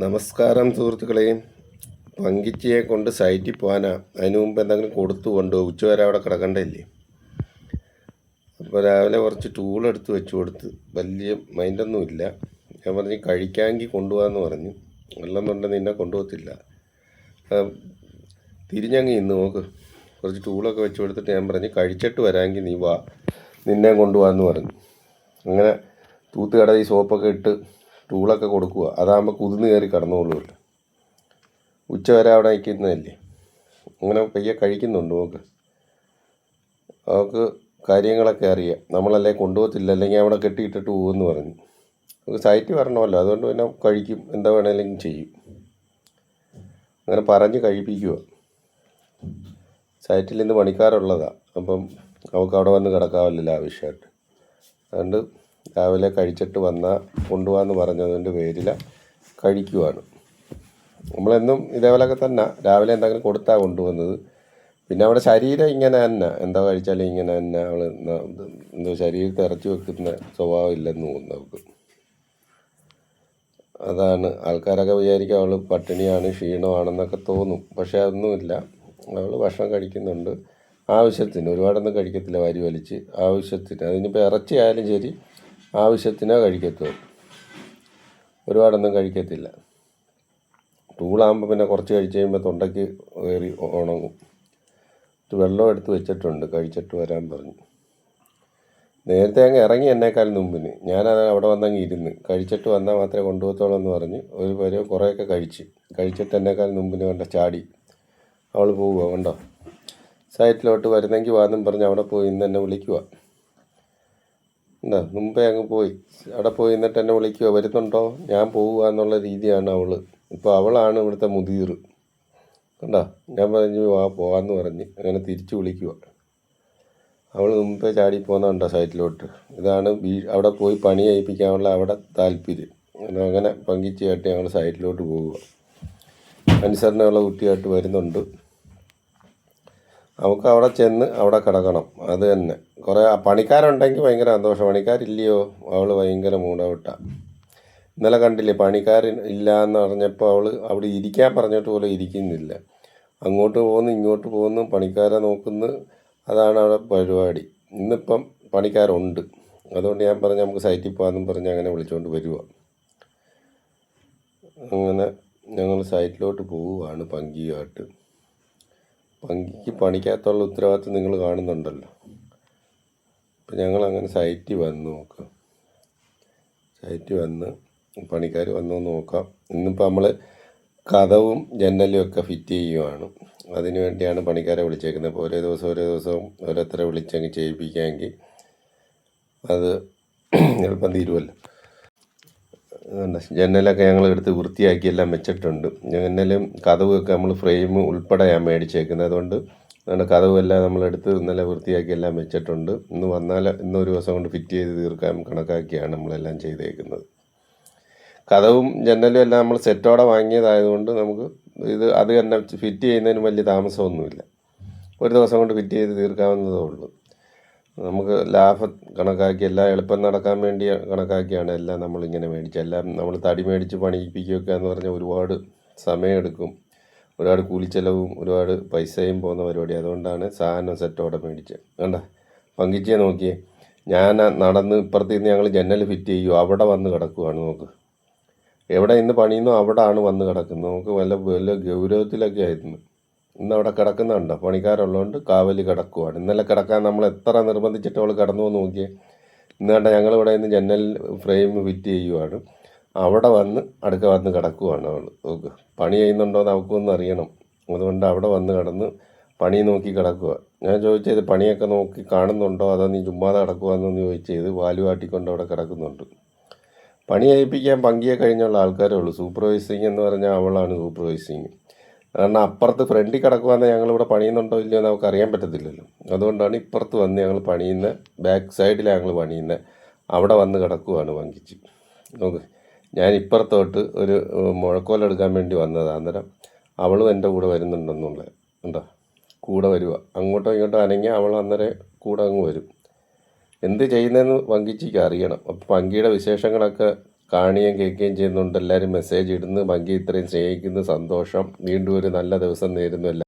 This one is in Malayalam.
നമസ്കാരം സുഹൃത്തുക്കളെ. പങ്കിച്ചിയെ കൊണ്ട് സൈറ്റിൽ പോകാനാ. അതിന് മുമ്പ് എന്തെങ്കിലും കൊടുത്തു കൊണ്ടുപോകും ഉച്ചവരെ അവിടെ കിടക്കണ്ടല്ലേ? അപ്പോൾ രാവിലെ കുറച്ച് ടൂളെടുത്ത് വെച്ച് കൊടുത്ത്. വലിയ മൈൻഡൊന്നും ഇല്ല. ഞാൻ പറഞ്ഞു കഴിക്കാമെങ്കിൽ കൊണ്ടുപോകാമെന്ന് പറഞ്ഞു. വെള്ളമെന്നുണ്ടെങ്കിൽ നിന്നെ കൊണ്ടുപോകത്തില്ല. തിരിഞ്ഞങ്ങ് ഇന്ന് നോക്ക്. കുറച്ച് ടൂളൊക്കെ വെച്ച് കൊടുത്തിട്ട് ഞാൻ പറഞ്ഞു കഴിച്ചിട്ട് വരാമെങ്കിൽ നീ വാ. നിന്നെ കൊണ്ടുപോകാമെന്ന് പറഞ്ഞു. അങ്ങനെ തൂത്ത് കട ഈ സോപ്പൊക്കെ ഇട്ട് ടൂളൊക്കെ കൊടുക്കുക. അതാകുമ്പോൾ കുതിർന്ന് കയറി കിടന്നോളൂല്ലോ ഉച്ച വരെ അവിടെ നിൽക്കുന്നതല്ലേ? അങ്ങനെ പയ്യെ കഴിക്കുന്നുണ്ട് നോക്ക് അവൾക്ക് കാര്യങ്ങളൊക്കെ അറിയാം. നമ്മളല്ലേ കൊണ്ടുപോകത്തില്ല. അല്ലെങ്കിൽ അവിടെ കെട്ടിയിട്ടിട്ട് പോകുമെന്ന് പറഞ്ഞു. നമുക്ക് സൈറ്റ് വരണമല്ലോ. അതുകൊണ്ട് പിന്നെ കഴിക്കും. എന്താ വേണമെങ്കിലും ചെയ്യും. അങ്ങനെ പറഞ്ഞ് കഴിപ്പിക്കുക സൈറ്റിൽ ഇന്ന് പണിക്കാരുള്ളതാണ് അപ്പം അവൾക്ക് അവിടെ വന്ന് കിടക്കാമല്ലോ ആവശ്യമായിട്ട്. അതുകൊണ്ട് രാവിലെ കഴിച്ചിട്ട് വന്ന കൊണ്ടുപോകാമെന്ന് പറഞ്ഞതിന്റെ പേരിൽ കഴിക്കുവാണ്. നമ്മളെന്നും ഇതേപോലെയൊക്കെ തന്നെ രാവിലെ എന്തെങ്കിലും കൊടുത്താൽ കൊണ്ടുവന്നത്. പിന്നെ അവിടെ ശരീരം ഇങ്ങനെ തന്നെ. എന്താ കഴിച്ചാലും ഇങ്ങനെ തന്നെ അവൾ എന്തോ ശരീരത്തെ ഇറച്ചി വെക്കുന്ന സ്വഭാവം ഇല്ലെന്ന് തോന്നുന്നു അവൾക്ക്. അതാണ്. ആൾക്കാരൊക്കെ വിചാരിക്കും അവൾ പട്ടിണിയാണ് ക്ഷീണമാണെന്നൊക്കെ തോന്നും. പക്ഷേ അതൊന്നുമില്ല. അവൾ ഭക്ഷണം കഴിക്കുന്നുണ്ട്. ആവശ്യത്തിന്. ഒരുപാടൊന്നും കഴിക്കത്തില്ല. വരി വലിച്ച് ആവശ്യത്തിന്. അതിനിപ്പോൾ ഇറച്ചി ആയാലും ശരി ആവശ്യത്തിനേ കഴിക്കത്തുള്ളൂ ഒരുപാടൊന്നും കഴിക്കത്തില്ല. ടൂളാകുമ്പോൾ പിന്നെ കുറച്ച് കഴിച്ച് കഴിയുമ്പോൾ തൊണ്ടയ്ക്ക് കയറി ഉണങ്ങും. വെള്ളം എടുത്ത് വെച്ചിട്ടുണ്ട് കഴിച്ചിട്ട് വരാൻ പറഞ്ഞു. നേരത്തെ അങ്ങ് ഇറങ്ങി എന്നേക്കാൾ മുമ്പിന്. ഞാനത് അവിടെ വന്നങ്ങ് ഇരുന്ന്. കഴിച്ചിട്ട് വന്നാൽ മാത്രമേ കൊണ്ടുപോകത്തുള്ളൂ എന്ന് പറഞ്ഞ് ഒരു പേര് കുറേയൊക്കെ കഴിച്ച്. കഴിച്ചിട്ട് എന്നേക്കാൾ മുമ്പിന് വേണ്ട ചാടി. അവൾ പോവുക കണ്ടോ? സൈറ്റിലോട്ട് വരുന്നെങ്കിൽ വാന്നും പറഞ്ഞ് അവിടെ പോയി ഇന്ന് എന്നെ വിളിക്കുക എന്താ മുമ്പേ അങ്ങ് പോയി. അവിടെ പോയി എന്നിട്ട് എന്നെ വിളിക്കുക വരുന്നുണ്ടോ? ഞാൻ പോവുക എന്നുള്ള രീതിയാണ് അവൾ ഇപ്പോൾ അവളാണ് ഇവിടുത്തെ മുതിർ. കണ്ടോ? ഞാൻ പറഞ്ഞു ആ പോകാമെന്ന് പറഞ്ഞ് അങ്ങനെ തിരിച്ചു വിളിക്കുക അവൾ മുമ്പേ ചാടി പോകുന്നുണ്ടോ സൈറ്റിലോട്ട്? ഇതാണ് വീ അവിടെ പോയി പണി ചെയ്യിപ്പിക്കാനുള്ള അവിടെ താല്പര്യം. അങ്ങനെ പങ്കിച്ച് കാട്ടി ഞങ്ങൾ സൈറ്റിലോട്ട് പോവുക. അനുസരണയുള്ള കുട്ടിയായിട്ട് വരുന്നുണ്ട്. നമുക്ക് അവിടെ ചെന്ന് അവിടെ കിടക്കണം. അത് തന്നെ. കുറേ പണിക്കാരുണ്ടെങ്കിൽ ഭയങ്കര സന്തോഷം. പണിക്കാരില്ലയോ? അവൾ ഭയങ്കര മൂടവിട്ട ഇന്നലെ കണ്ടില്ലേ പണിക്കാർ ഇല്ല എന്ന് പറഞ്ഞപ്പോൾ അവൾ അവിടെ ഇരിക്കാൻ പറഞ്ഞിട്ട് പോലും ഇരിക്കുന്നില്ല. അങ്ങോട്ട് പോകുന്നു ഇങ്ങോട്ട് പോകുന്നു പണിക്കാരെ നോക്കുന്നു. അതാണ് അവിടെ പരിപാടി. ഇന്നിപ്പം പണിക്കാരുണ്ട്. അതുകൊണ്ട് ഞാൻ പറഞ്ഞു നമുക്ക് സൈറ്റിൽ പോകാമെന്നും പറഞ്ഞ് അങ്ങനെ വിളിച്ചുകൊണ്ട് വരിക അങ്ങനെ ഞങ്ങൾ സൈറ്റിലോട്ട് പോവുകയാണ് പങ്കിയുമായിട്ട് പങ്കിക്ക് പണിക്കകത്തുള്ള ഉത്തരവാദിത്വം നിങ്ങൾ കാണുന്നുണ്ടല്ലോ. അപ്പം ഞങ്ങൾ അങ്ങനെ സൈറ്റിൽ വന്ന് നോക്കാം. സൈറ്റിൽ വന്ന് പണിക്കാർ വന്നോ നോക്കാം. ഇന്നിപ്പോൾ നമ്മൾ കഥവും ജനലും ഒക്കെ ഫിറ്റ് ചെയ്യുവാണ്. അതിന് വേണ്ടിയാണ് പണിക്കാരെ വിളിച്ചേക്കുന്നത്. അപ്പോൾ ഓരോ ദിവസം ഓരോ ദിവസവും ഓരോരുത്തരെ വിളിച്ചങ്ങ് ചെയ്യിപ്പിക്കാമെങ്കിൽ അത് എളുപ്പം തീരുമല്ലോ ജനലൊക്കെ ഞങ്ങൾ എടുത്ത് വൃത്തിയാക്കി എല്ലാം വെച്ചിട്ടുണ്ട്. ജനലും കഥവുമൊക്കെ നമ്മൾ ഫ്രെയിം ഉൾപ്പെടെ ഞാൻ മേടിച്ചേക്കുന്നത്. അതുകൊണ്ട് അതുകൊണ്ട് കഥവുമെല്ലാം നമ്മളെടുത്ത് ഇന്നലെ വൃത്തിയാക്കി എല്ലാം വെച്ചിട്ടുണ്ട്. ഇന്ന് വന്നാൽ ഇന്നൊരു ദിവസം കൊണ്ട് ഫിറ്റ് ചെയ്ത് തീർക്കാൻ കണക്കാക്കിയാണ് നമ്മളെല്ലാം ചെയ്തേക്കുന്നത്. കഥവും ജനലും എല്ലാം നമ്മൾ സെറ്റോടെ വാങ്ങിയതായതുകൊണ്ട് നമുക്ക് ഇത് അത് തന്നെ ഫിറ്റ് ചെയ്യുന്നതിന് വലിയ താമസമൊന്നുമില്ല. ഒരു ദിവസം കൊണ്ട് ഫിറ്റ് ചെയ്ത് തീർക്കാവുന്നതേ ഉള്ളൂ. നമുക്ക് ലാഭം കണക്കാക്കി എല്ലാം എളുപ്പം നടക്കാൻ വേണ്ടി കണക്കാക്കിയാണ് എല്ലാം നമ്മളിങ്ങനെ മേടിച്ചത്. എല്ലാം നമ്മൾ തടി മേടിച്ച് പണിയിപ്പിക്കുകയൊക്കെ എന്ന് പറഞ്ഞാൽ ഒരുപാട് സമയമെടുക്കും. ഒരുപാട് കൂലിച്ചെലവും ഒരുപാട് പൈസയും പോകുന്ന പരിപാടി. അതുകൊണ്ടാണ് സാധനം സെറ്റോടെ മേടിച്ചത് കണ്ട? പങ്കിച്ചേ നോക്കിയേ. ഞാൻ നടന്ന് ഇപ്പുറത്ത് നിന്ന് ഞങ്ങൾ ജനൽ ഫിറ്റ് ചെയ്യും. അവിടെ വന്ന് കിടക്കുവാണ് നോക്ക്. എവിടെ ഇന്ന് പണിയുന്നോ അവിടെ ആണ് വന്ന് കിടക്കുന്നത്. നമുക്ക് വല്ല വല്ല ഗൗരവത്തിലൊക്കെ ആയിരുന്നു. ഇന്ന് അവിടെ കിടക്കുന്നുണ്ടോ പണിക്കാരുള്ളതുകൊണ്ട് കാവലി കിടക്കുവാണ്. ഇന്നലെ കിടക്കാൻ നമ്മൾ എത്ര നിർബന്ധിച്ചിട്ട് അവൾ കിടന്നു നോക്കിയേ. ഇന്ന് കണ്ട? ഞങ്ങളിവിടെ ഇന്ന് ജനൽ ഫ്രെയിം ഫിറ്റ് ചെയ്യുവാണ്. അവിടെ വന്ന് അടുക്ക വന്ന് കിടക്കുവാണ് അവൾ. പണി ചെയ്യുന്നുണ്ടോ എന്ന് അവൾക്കൊന്നും അറിയണം. അതുകൊണ്ട് അവിടെ വന്ന് കിടന്ന് പണി നോക്കി കിടക്കുക ഞാൻ ചോദിച്ചത് പണിയൊക്കെ നോക്കി കാണുന്നുണ്ടോ? അതോ നീ ചുമ്മാതെ കിടക്കുവാന്നൊന്ന് ചോദിച്ചത് വാലുവാട്ടിക്കൊണ്ട് അവിടെ കിടക്കുന്നുണ്ട്. പണി ചെയ്യിപ്പിക്കാൻ പങ്കിയെ കഴിഞ്ഞുള്ള ആൾക്കാരേ ഉള്ളൂ. സൂപ്പർവൈസിങ് എന്ന് പറഞ്ഞാൽ അവളാണ് സൂപ്പർവൈസിങ്. കാരണം അപ്പുറത്ത് ഫ്രണ്ടിൽ കിടക്കുവാന്ന് ഞങ്ങളിവിടെ പണിയുന്നുണ്ടോ ഇല്ലയോ എന്ന് നമുക്ക് അറിയാൻ പറ്റത്തില്ലല്ലോ. അതുകൊണ്ടാണ് ഇപ്പുറത്ത് വന്ന് ഞങ്ങൾ പണിയുന്ന ബാക്ക് സൈഡിൽ ഞങ്ങൾ പണിയുന്ന അവിടെ വന്ന് കിടക്കുവാണ് പങ്കിച്ച്. നോക്ക് ഞാൻ ഇപ്പുറത്തോട്ട് ഒരു മുഴക്കോലെടുക്കാൻ വേണ്ടി വന്നതാണ് അന്നേരം അവളും എന്റെ കൂടെ വരുന്നുണ്ടെന്നുള്ള ഉണ്ടോ? കൂടെ വരുക അങ്ങോട്ടോ ഇങ്ങോട്ടോ അനങ്ങിയാൽ അവൾ അന്നേരം കൂടെ അങ്ങ് വരും. എന്ത് ചെയ്യുന്നതെന്ന് പങ്കിച്ചിക്ക് അറിയണം. അപ്പം പങ്കിയുടെ വിശേഷങ്ങളൊക്കെ കാണുകയും കേൾക്കുകയും ചെയ്യുന്നുണ്ട്. എല്ലാവരും മെസ്സേജ് ഇടുന്നു. പങ്കി ഇത്രയും സ്നേഹിക്കുന്നു. സന്തോഷം. വീണ്ടും ഒരു നല്ല ദിവസം നേരുന്നു.